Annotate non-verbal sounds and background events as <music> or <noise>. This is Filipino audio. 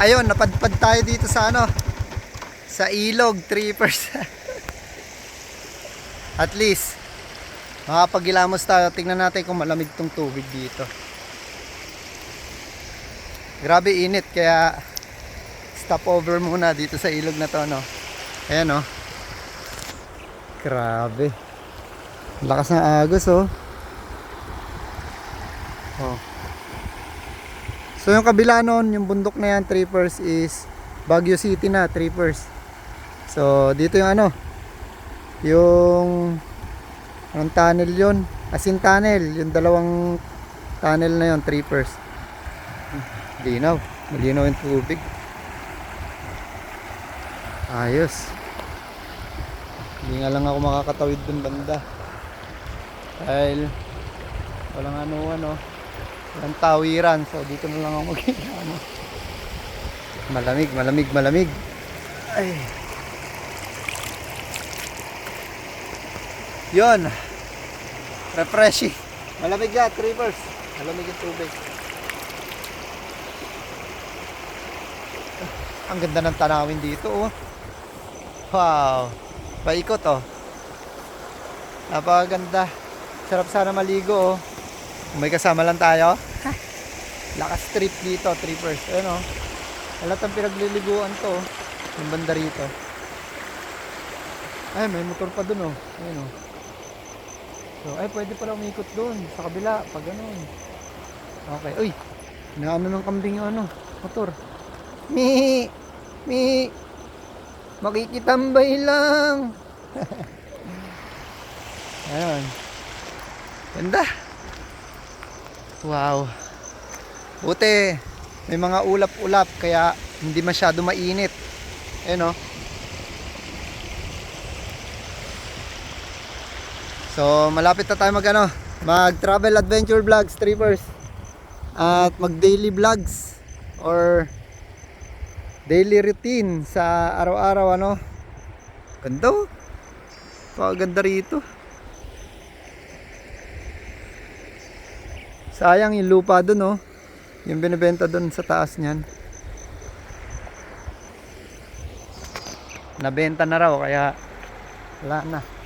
Ayun, napadpad tayo dito sa ano, sa ilog, 3%. <laughs> At least, makapagilamos tayo. Tingnan natin kung malamig tong tubig dito. Grabe init, kaya stop over muna dito sa ilog na to, no? Ayan, no? Grabe. Lakas ng agos, oh. Oh. So yung kabila noon, yung bundok na yan, Trippers is Baguio City na, Trippers. So dito yung ano, yung anong tunnel yun? Asin tunnel, yung dalawang tunnel na yun, Trippers. Linaw, malinaw yung tubig. Ayos. Hindi nga lang ako makakatawid dun banda. Dahil walang ano ano walang tawiran so dito na lang ako mag ano. malamig malamig malamig. Ay. Yon refreshing. Malamig yan trippers malamig yung tubig. Ang ganda ng tanawin dito oh. Wow. Paikot oh. Napakaganda. Sarap sana maligo oh may kasama lang tayo. Lakas trip dito, trippers. Ayun o. Halatang pinagliliguan to. oh. Yung banda rito. Ay, may motor pa dun oh. Ayun o. So, ay, pwede pala umikot dun. Sa kabila, pag ganun. Okay. Uy! Naano ng kambing yung ano, motor. Mi! Mi! Makikitambay lang! <laughs> Ayun. Ganda. Wow. Buti, may mga ulap-ulap kaya hindi masyado mainit. Ayun oh. So, malapit na tayo mag ano, mag travel adventure vlogs, trippers. At mag daily vlogs or daily routine sa araw-araw ano. Ganda oh. Paganda rito. Sayang yung lupa dun oh. Yung binibenta dun sa taas niyan. Nabenta na raw kaya wala na.